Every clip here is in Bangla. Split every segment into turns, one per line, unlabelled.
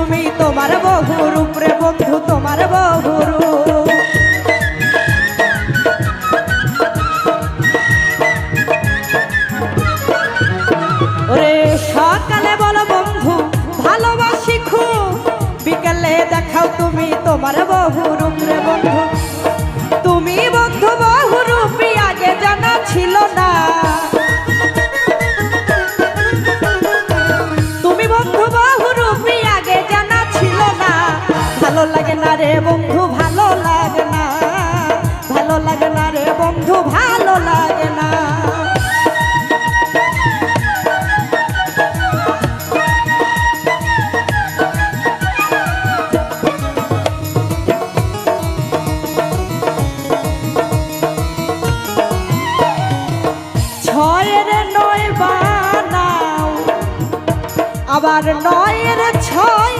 তুমি তোমার বহুর, উপরে বন্ধু তোমার বহুর। ওরে সকালে বলো বন্ধু, ভালোবাসি খুব। বিকালে দেখাও তুমি তোমার বহুর। বন্ধু, ভালো লাগে না। ভালো লাগে না রে বন্ধু, ভালো লাগে না। ছয়ের নয় বানাও, আবার নয়ের ছয়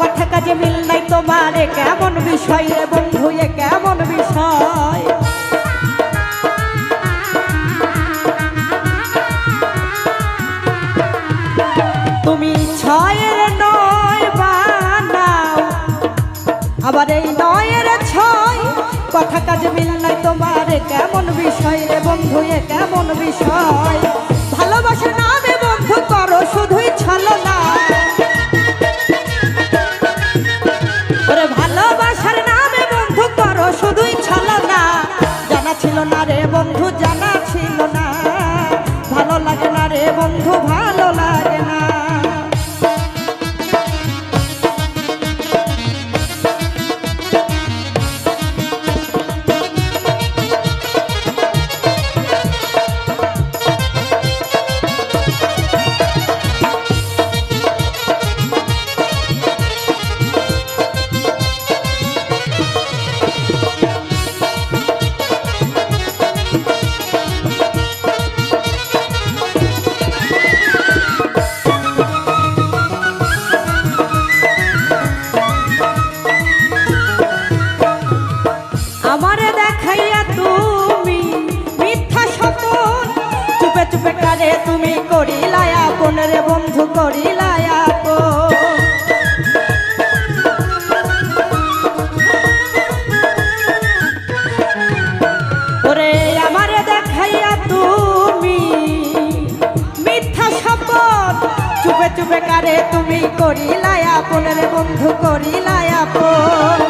কথা কাজে মিল নাই তোমার কেমন বিষয় রে বন্ধু কেমন বিষয়? তুমি ছয়ের নয় বানাও, আবার এই নয়ের ছয়, কথা কাজে মিল নাই তোমার কেমন বিষয় রে বন্ধু কেমন বিষয়? বন্ধু ভালো লাগে আমারে দেখাইয়া তুমি মিথ্যা স্বপন। চুপে চুপে কারে তুমি করিলায় আপন রে বন্ধু করিলায় আপন। ওরে আমারে দেখাইয়া তুমি মিথ্যা শপথ চুপে চুপে কারে তুমি করিলায় আপন রে বন্ধু করিলায় আপন।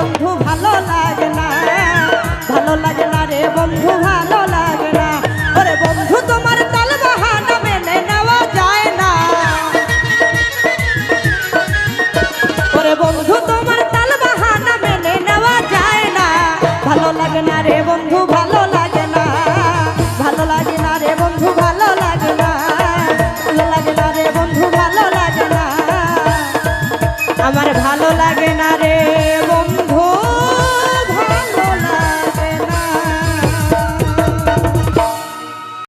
বন্ধু ভালো লাগে না ভালো লাগে না রে বন্ধু ভালো লাগে না ওরে বন্ধু তোমার তাল বাহানা নেওয়া যায় না ওরে বন্ধু তোমার তাল বাহানা মেনে নেওয়া যায় না ভালো লাগে না রে বন্ধু ভালো লাগে না ভালো লাগে না রে বন্ধু ভালো লাগে না ভালো লাগে না রে বন্ধু ভালো লাগে না আমার ভালো লাগে না রে